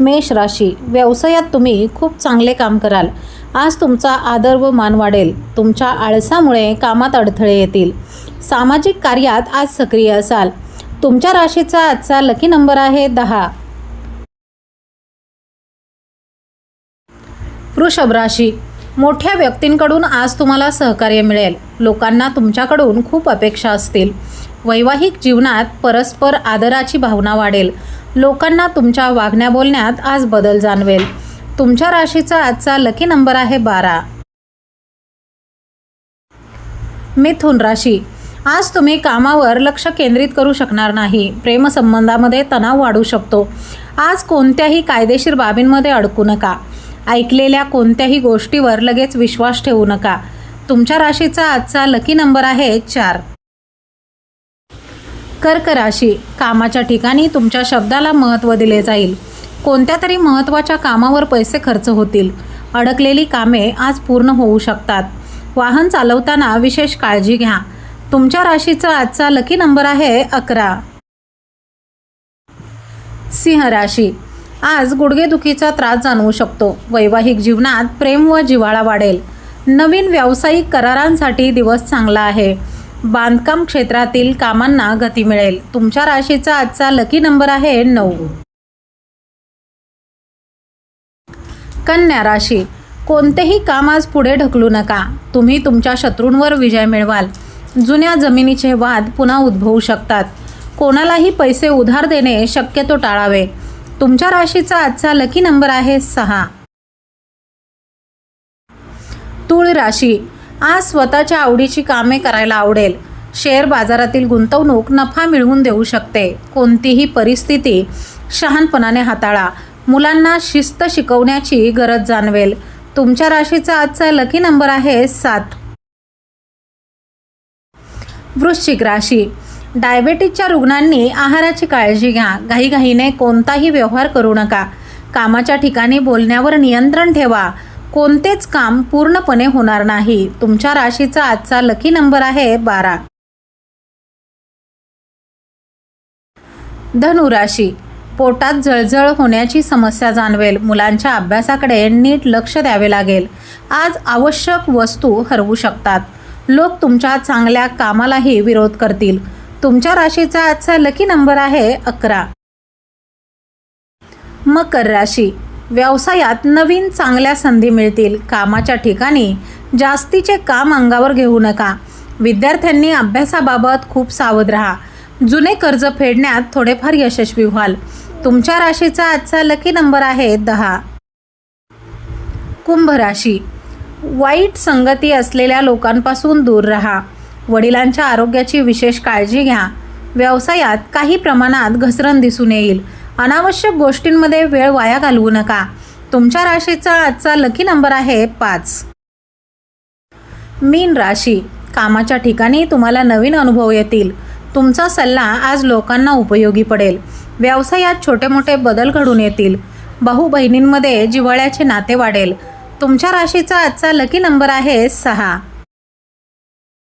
मेष राशी. व्यवसायात तुम्ही खूप चांगले काम कराल. आज तुमचा आदर व मान वाढेल. तुमच्या आळसामुळे कामात अडथळे येतील. सामाजिक कार्यात आज सक्रिय असाल. तुमच्या राशीचा आजचा लकी नंबर आहे दहा. वृषभ राशी. मोठ्या व्यक्तींकडून आज तुम्हाला सहकार्य मिळेल. लोकांना तुमच्याकडून खूप अपेक्षा असतील. वैवाहिक जीवनात परस्पर आदराची भावना वाढेल. लोकांना तुमच्या वागण्या बोलण्यात आज बदल जाणवेल. तुमच्या राशीचा आजचा लकी नंबर आहे बारा. मिथुन राशी. आज तुम्ही कामावर लक्ष केंद्रित करू शकणार नाही. प्रेमसंबंधामध्ये तणाव वाढू शकतो. आज कोणत्याही कायदेशीर बाबींमध्ये अडकू नका. ऐकलेल्या कोणत्याही गोष्टीवर लगेच विश्वास ठेवू नका. तुमच्या राशीचा आजचा लकी नंबर आहे चार. कर्क राशी कामाच्या ठिकाणी तुमच्या शब्दाला महत्त्व दिले जाईल. कोणत्या तरी महत्त्वाच्या कामावर पैसे खर्च होतील. अडकलेली कामे आज पूर्ण होऊ शकतात. वाहन चालवताना विशेष काळजी घ्या. तुमच्या राशीचा आजचा लकी नंबर आहे अकरा. सिंह राशी. आज गुडघेदुखीचा त्रास जाणवू शकतो. वैवाहिक जीवनात प्रेम व जिव्हाळा वाढेल. नवीन व्यावसायिक करारांसाठी दिवस चांगला आहे. बांधकाम क्षेत्रातील कामांना गती मिळेल. तुमच्या राशीचा आजचा लकी नंबर आहे नऊ. कन्या राशी. कोणतेही काम आज पुढे ढकलू नका. तुम्ही तुमच्या शत्रूंवर विजय मिळवाल. जुन्या जमिनीचे वाद पुन्हा उद्भवू शकतात. कोणालाही पैसे उधार देणे शक्यतो टाळावे. तुमच्या राशीचा आजचा लकी नंबर आहे सहा. तूळ राशी आज स्वतःच्या आवडीची कामे करायला आवडेल. शेअर बाजारातील गुंतवणूक नफा मिळवून देऊ शकते. कोणतीही परिस्थिती शहाणपणाने हाताळा. मुलांना शिस्त शिकवण्याची गरज जाणवेल. तुमच्या राशीचा आजचा लकी नंबर आहे सात. वृश्चिक राशी. डायबेटीजच्या रुग्णांनी आहाराची काळजी घ्या. घाईघाईने कोणताही व्यवहार करू नका. कामाच्या ठिकाणी बोलण्यावर नियंत्रण ठेवा. कोणतेच काम पूर्णपणे होणार नाही. तुमच्या राशीचा आजचा लकी नंबर आहे बारा. धनुराशी पोटात जळजळ होण्याची समस्या जाणवेल. मुलांच्या अभ्यासाकडे नीट लक्ष द्यावे लागेल. आज आवश्यक वस्तू हरवू शकतात. लोक तुमच्या चांगल्या कामालाही विरोध करतील. तुमच्या राशीचा आजचा लकी नंबर आहे अकरा. मकर राशी. व्यवसायात नवीन चांगल्या संधी मिळतील. कामाच्या ठिकाणी जास्तीचे काम अंगावर घेऊ नका. विद्यार्थ्यांनी अभ्यासाबाबत खूप सावध राहा. जुने कर्ज फेडण्यात थोडेफार यशस्वी व्हाल. तुमच्या राशीचा आजचा लकी नंबर आहे दहा. कुंभ राशी. वाईट संगती असलेल्या लोकांपासून दूर राहा. वडिलांच्या आरोग्याची विशेष काळजी घ्या. व्यवसायात काही प्रमाणात घसरण दिसून येईल. अनावश्यक गोष्टींमध्ये वेळ वाया घालवू नका. तुमच्या राशीचा आजचा लकी नंबर आहे पाच. मीन राशी. कामाच्या ठिकाणी तुम्हाला नवीन अनुभव येतील. तुमचा सल्ला आज लोकांना उपयोगी पडेल. व्यवसायात छोटे मोठे बदल घडून येतील. भाऊ बहिणींमध्ये जिव्हाळ्याचे नाते वाढेल. तुमच्या राशीचा आजचा लकी नंबर आहे सहा.